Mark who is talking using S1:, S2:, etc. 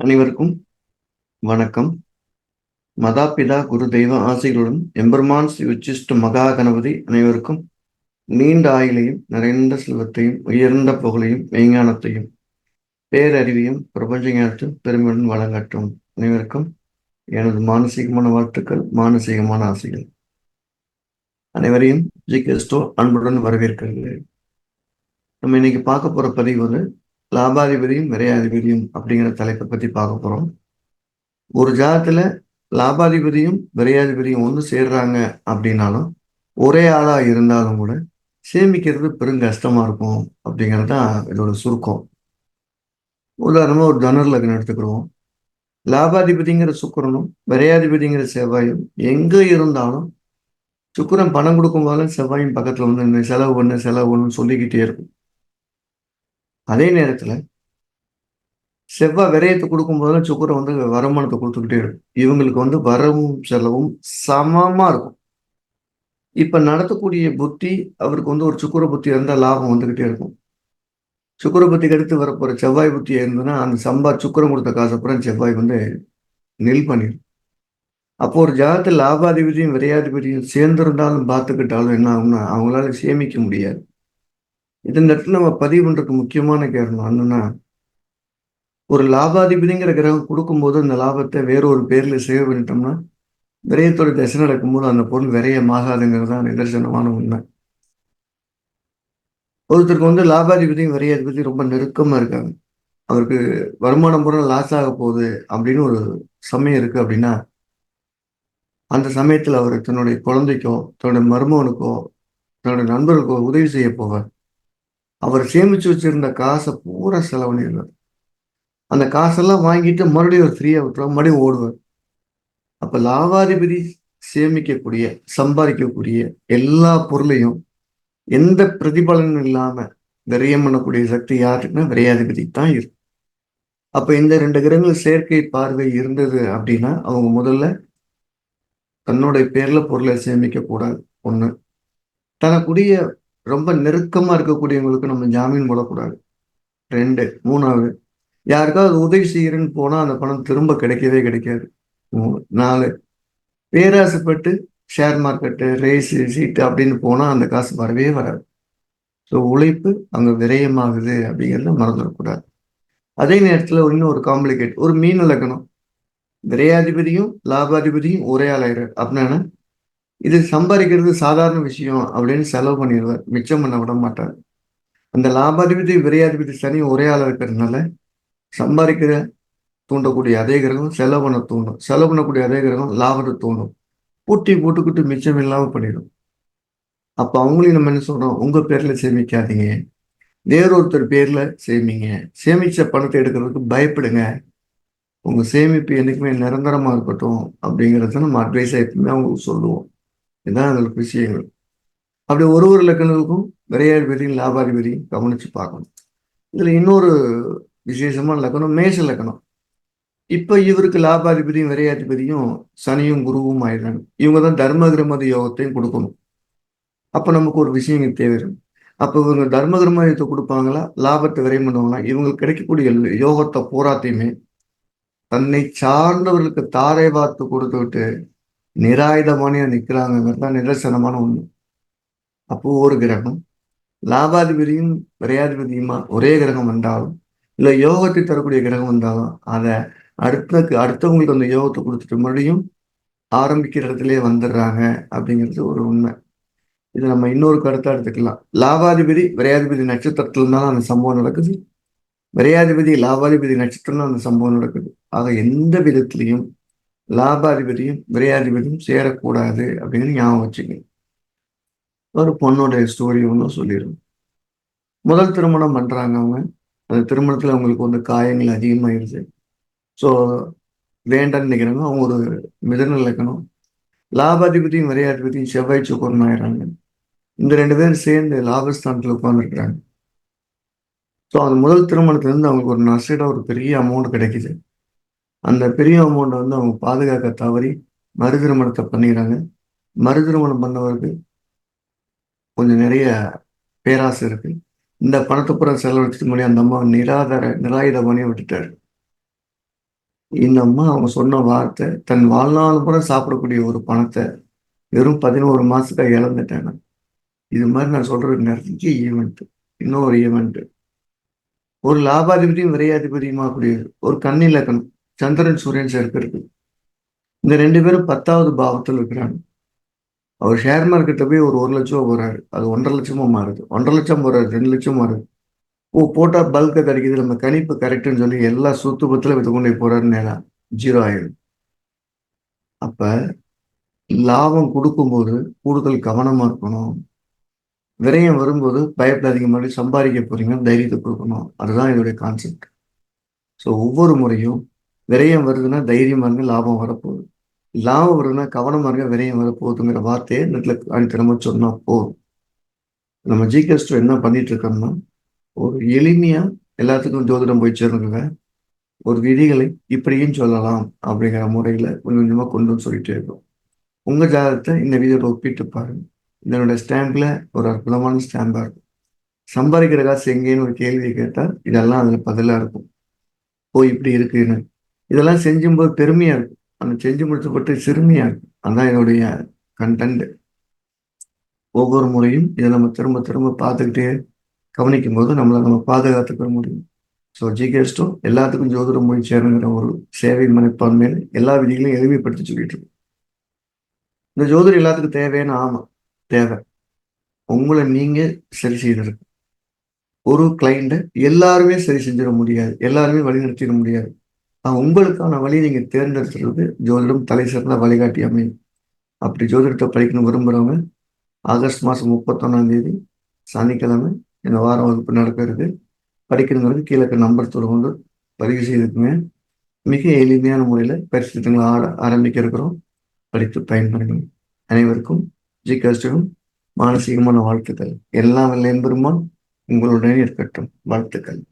S1: அனைவருக்கும் வணக்கம். மதாபிதா குரு தெய்வ ஆசைகளுடன் எம்பெருமான் ஸ்ரீ உச்சிஷ்ட மகா கணபதி அனைவருக்கும் நீண்ட ஆயுளையும் நிறைந்த செல்வத்தையும் உயர்ந்த புகழையும் மெய்ஞானத்தையும் பேரறிவையும் பிரபஞ்ச ஞானத்தையும் பெருமையுடன் வழங்கட்டும். அனைவருக்கும் எனது மானசீகமான வாழ்த்துக்கள் மானசீகமான ஆசைகள். அனைவரையும் ஜி கிறிஸ்டோ அன்புடன் வரவேற்கிறது நம்ம இன்னைக்கு பார்க்க போற பதிவு வந்து லாபாதிபதியும் விரையாதிபதியும் அப்படிங்கிற தலைப்பை பற்றி பார்க்க போகிறோம் ஒரு ஜாதத்தில் லாபாதிபதியும் விரையாதிபதியும் ஒன்று சேர்றாங்க அப்படின்னாலும் ஒரே ஆளாக இருந்தாலும் கூட சேமிக்கிறது பெரும் கஷ்டமாக இருக்கும் அப்படிங்கிறது தான் இதோட சுருக்கம். உதாரணமாக ஒரு தனுர் லக்னம் எடுத்துக்கிறோம் லாபாதிபதிங்கிற சுக்கரனும் விரையாதிபதிங்கிற செவ்வாயும் எங்கே இருந்தாலும் சுக்கரன் பணம் கொடுக்கும் போதும் செவ்வாயும் பக்கத்தில் வந்து இந்த செலவு பண்ணு செலவு பண்ணுன்னு சொல்லிக்கிட்டே இருக்கும். அதே நேரத்தில் செவ்வாய் விரயத்தை கொடுக்கும் போதெல்லாம் சுக்கரம் வந்து வருமானத்தை கொடுத்துக்கிட்டே இருக்கும். இவங்களுக்கு வந்து வரவும் செலவும் சமமாக இருக்கும். இப்போ நடத்தக்கூடிய புத்தி அவருக்கு வந்து ஒரு சுக்கர புத்தி இருந்தால் லாபம் வந்துக்கிட்டே இருக்கும். சுக்கர புத்திக்கு அடுத்து வரப்போகிற செவ்வாய் புத்தி இருந்ததுன்னா அந்த சம்பா சுக்கரம் கொடுத்த காசு அப்புறம் செவ்வாய் வந்து நெல் பண்ணிடும் அப்போ ஒரு ஜாதத்தில் லாபாதிபதியும் விரையாதிபதியும் சேர்ந்திருந்தாலும் பார்த்துக்கிட்டாலும் என்ன ஆகும்னா அவங்களால சேமிக்க முடியாது. இந்த இடத்துல நம்ம பதிவு பண்றதுக்கு முக்கியமான காரணம் என்னன்னா ஒரு லாபாதிபதிங்கிற கிரகம் கொடுக்கும்போது அந்த லாபத்தை வேற ஒரு பேர்ல சேவ் பண்ணிட்டோம்னா விரயத்தோட தசை நடக்கும்போது அந்த பொருள் விரயமாகாதுங்கிறது தான் நிதர்சனமான உண்மை. ஒருத்தருக்கு வந்து லாபாதிபதியும் விரையாதிபதியும் ரொம்ப நெருக்கமாக இருக்காங்க. அவருக்கு வருமானம் பூரா லாஸ் ஆக போகுது அப்படின்னு ஒரு சமயம் இருக்கு அப்படின்னா அந்த சமயத்தில் அவர் தன்னுடைய குழந்தைக்கோ தன்னுடைய மருமகனுக்கோ தன்னுடைய நண்பர்களுக்கோ உதவி செய்ய போவார். அவர் சேமிச்சு வச்சிருந்த காசை பூரா செலவழிடுவார் அந்த காசெல்லாம் வாங்கிட்டு மறுபடியும் ஒரு ஃப்ரீயாக விட்டுருவார் மறுபடியும் ஓடுவார். அப்ப லாவாதிபதி சேமிக்கக்கூடிய சம்பாதிக்கக்கூடிய எல்லா பொருளையும் எந்த பிரதிபலனும் இல்லாம விரயம் பண்ணக்கூடிய சக்தி யாருக்குன்னா விரையாதிபதி தான் இருக்கு அப்ப இந்த ரெண்டு கிரகங்கள் செயற்கை பார்வை இருந்தது அப்படின்னா அவங்க முதல்ல தன்னுடைய பேர்ல பொருளை சேமிக்க கூடாது ஒண்ணு தனக்குரிய ரொம்ப நெருக்கமாக இருக்கக்கூடியவங்களுக்கு நம்ம ஜாமீன் போடக்கூடாது. ரெண்டு மூணாவது யாருக்காவது உதவி செய்கிறேன்னு போனால் அந்த பணம் திரும்ப கிடைக்கவே கிடைக்காது. மூணு நாலு பேராசைப்பட்டு ஷேர் மார்க்கெட்டு ரேஸு சீட்டு அப்படின்னு போனால் அந்த காசு வரவே வராது. ஸோ உழைப்பு அங்கே விரயமாகுது அப்படிங்கிறத மறந்துடக்கூடாது. அதே நேரத்தில் இன்னும் ஒரு காம்ப்ளிகேட் ஒரு மீன் இலக்கணம். விரையாதிபதியும் லாபாதிபதியும் ஒரே ஆளாயிரு அப்படின்னா இது சம்பாதிக்கிறது சாதாரண விஷயம் அப்படின்னு செலவு பண்ணிடுவார் மிச்சம் பண்ண விட மாட்டார் அந்த லாபாதிபதி விரையாதிபதி சனி ஒரே ஆள் இருக்கிறதுனால சம்பாதிக்கிற தூண்டக்கூடிய அதே கிரகம் செலவு பண்ண தூண்டும். செலவு பண்ணக்கூடிய அதே கிரகம் லாபத்தை தூண்டும். பூட்டி போட்டுக்கிட்டு மிச்சம் இல்லாமல் பண்ணிடும். அப்போ அவங்களையும் நம்ம என்ன சொல்கிறோம் உங்கள் பேரில் சேமிக்காதீங்க. வேறொருத்தர் பேரில் சேமிங்க. சேமித்த பணத்தை எடுக்கிறதுக்கு பயப்படுங்க. உங்கள் சேமிப்பு என்றைக்குமே நிரந்தரமாக இருக்கட்டும் அப்படிங்கிறத நம்ம அட்வைஸாக எப்பவுமே அவங்களுக்கு சொல்லுவோம். இதுதான் அதில் விஷயங்கள். அப்படி ஒரு ஒரு லக்கணங்களுக்கும் விரையாதிபதியும் லாபாதிபதியும் கவனித்து பார்க்கணும். இதில் இன்னொரு விசேஷமான லக்கணம் மேஷ லக்கணம் இப்போ இவருக்கு லாபாதிபதியும் விரையாதிபதியும் சனியும் குருவும் ஆயிடுறாங்க. இவங்க தான் தர்ம கிரமதி யோகத்தையும் கொடுக்கணும். அப்போ நமக்கு ஒரு விஷயம் தேவை அப்போ இவங்க தர்ம கிரமயத்தை கொடுப்பாங்களா? லாபத்தை விரையும் பண்ணுவாங்களா? இவங்களுக்கு கிடைக்கக்கூடிய யோகத்தை பூராத்தையுமே தன்னை சார்ந்தவர்களுக்கு தாரை பார்த்து கொடுத்து விட்டு நிராயுதமானியா நிற்கிறாங்க தான் நிதர்சனமான ஒன்று அப்போ ஒரு கிரகம் லாபாதிபதியும் விரையாதிபதியுமா ஒரே கிரகம் வந்தாலும் இல்லை யோகத்தை தரக்கூடிய கிரகம் வந்தாலும் அதை அடுத்த அடுத்தவங்களுக்கு அந்த யோகத்தை கொடுத்துட்டு மறுபடியும் ஆரம்பிக்கிற இடத்துலயே வந்துடுறாங்க அப்படிங்கிறது ஒரு உண்மை. இது நம்ம இன்னொரு கருத்தை எடுத்துக்கலாம். லாபாதிபதி விரையாதிபதி நட்சத்திரத்துல இருந்தாலும் அந்த சம்பவம் நடக்குது. விரையாதிபதி லாபாதிபதி நட்சத்திரம் அந்த சம்பவம் நடக்குது. ஆக எந்த விதத்திலையும் லாபாதிபதியும் விரையாதிபதியும் சேரக்கூடாது அப்படின்னு ஞாபகம் வச்சுங்க ஒரு பொண்ணோட ஸ்டோரி ஒன்றும் சொல்லிடும் முதல் திருமணம் பண்ணுறாங்க அவங்க. அந்த திருமணத்தில் அவங்களுக்கு வந்து காயங்கள் அதிகமாயிருது ஸோ வேண்டான்னு நினைக்கிறாங்க. அவங்க ஒரு மிதன இலக்கணம். லாபாதிபதியும் விரையாதிபதியும் செவ்வாய் சுக்கரம் ஆயிடுறாங்க. இந்த ரெண்டு பேரும் சேர்ந்து லாபஸ்தானத்தில் உட்காந்துருக்குறாங்க ஸோ அந்த முதல் திருமணத்துலேருந்து அவங்களுக்கு ஒரு நஷ்டம் ஒரு பெரிய அமௌண்ட் கிடைக்குது. அந்த பெரிய அமௌண்ட்டை வந்து அவங்க பாதுகாக்க தவறி மறு திருமணத்தை பண்ணிடுறாங்க. மறு திருமணம் பண்ணவருக்கு கொஞ்சம் நிறைய பேராசை இருக்கு. இந்த பணத்தை பூரா செலவழிச்சிட்டு முன்னாடி அந்த அம்மா நிராதார நிராயுத பண்ணி விட்டுட்டாரு. இந்த அம்மா அவங்க சொன்ன வார்த்தை தன் வாழ்நாள் கூட சாப்பிடக்கூடிய ஒரு பணத்தை வெறும் பதினோரு மாசத்துக்காக இழந்துட்டேன் இது மாதிரி நான் சொல்றது நிறைய ஈவெண்ட் இன்னொரு ஈவெண்ட் ஒரு லாபாதிபதியும் விரையாதிபதியுமா கூடிய ஒரு கண்ணிலக்கணம் சந்திரன் சூரியன் சேர்க்கை இருக்கு இந்த ரெண்டு பேரும் பத்தாவது பாவத்தில் இருக்கிறாங்க. அவர் ஷேர் மார்க்கெட்டில் போய் ஒரு ஒரு லட்சம் போகிறாரு அது ஒன்றரை லட்சமா மாறுது. ஒன்றரை லட்சம் போகிறாரு ரெண்டு லட்சம் மாறுது. ஓ போட்டால் பல்க கிடைக்குது. நம்ம கணிப்பு கரெக்டுன்னு சொல்லி எல்லா சுத்து பத்துல வித்து கொண்டு போகிறாரு நேரம் ஜீரோ ஆயிடும் அப்போ லாபம் கொடுக்கும்போது கூடுதல் கவனமாக இருக்கணும். விரயம் வரும்போது பயப்படாதீங்க. அதிகமாக சம்பாதிக்க போகிறீங்கன்னு தைரியத்தை கொடுக்கணும். அதுதான் இதோடைய கான்செப்ட் ஸோ ஒவ்வொரு முறையும் விரயம் வருதுன்னா தைரியமா இருங்க லாபம் வரப்போகுது. லாபம் வருதுன்னா கவனமா இருங்க விரயம் வரப்போகுதுங்கிற வார்த்தையை நெட்ல அடித்தனமா சொன்னா போதும். நம்ம ஜிகஸ்டோ என்ன பண்ணிட்டு இருக்கோம்னா ஒரு எளிமையா எல்லாத்துக்கும் ஜோதிடம் போய் சேருங்க ஒரு விதிகளை இப்படியும் சொல்லலாம் அப்படிங்கிற முறையில கொஞ்சம் கொஞ்சமா கொண்டு வந்து சொல்லிட்டே இருக்கோம். உங்க ஜாதகத்தை இந்த வீடியோட ஒப்பிட்டு பாருங்க. இதனுடைய ஸ்டாம்ப்ல ஒரு அற்புதமான ஸ்டாம்பா இருக்கும். சம்பாதிக்கிற காசு எங்கேன்னு ஒரு கேள்வி கேட்டால் இதெல்லாம் அதுல பதிலா இருக்கும். ஓ இப்படி இருக்குன்னு. இதெல்லாம் செஞ்சும்போது பெருமையாக இருக்கும். அந்த செஞ்சு முடிச்சப்பட்டு சிறுமையாக இருக்கும். அதுதான் என்னுடைய கண்டென்ட் ஒவ்வொரு முறையும் இதை நம்ம திரும்ப திரும்ப பார்த்துக்கிட்டே கவனிக்கும் போது நம்மளை நம்ம பாதுகாத்துக்க முடியும். ஸோ ஜிகேஸ்டும் எல்லாத்துக்கும் ஜோதிட மொழி சேருங்கிற ஒரு சேவை மனப்பான்மையில எல்லா விதிகளையும் எளிமைப்படுத்தி சொல்லிட்டு இருக்கு. இந்த ஜோதிடம் எல்லாத்துக்கும் தேவையான ஆமாம் தேவை. உங்களை நீங்கள் சரி செய்திருக்கு ஒரு கிளைண்ட்டை எல்லாருமே சரி செஞ்சிட முடியாது. எல்லாருமே வழிநடத்திட முடியாது. உங்களுக்கான வழியை நீங்கள் தேர்ந்தெடுத்துறது ஜோதிடம் தலை சிறந்த வழிகாட்டி அமையும். அப்படி ஜோதிடத்தை படிக்கணும் விரும்புகிறவங்க ஆகஸ்ட் மாதம் முப்பத்தொன்னாம் தேதி சனிக்கிழமை இந்த வாரம் வகுப்பு நடக்கிறது. படிக்கணுங்கிறது கீழே நம்பர் தொடர்ந்து பதிவு செய்திருக்குங்க மிக எளிமையான முறையில் பரிசு திட்டங்களை ஆட ஆரம்பிக்க இருக்கிறோம். படித்து பயன்படுங்க அனைவருக்கும் ஜி கஸ்டும் மானசீகமான வாழ்த்துக்கள். எல்லாம் வல்ல என்பெருமான் உங்களுடன் இருக்கட்டும். வாழ்த்துக்கள்.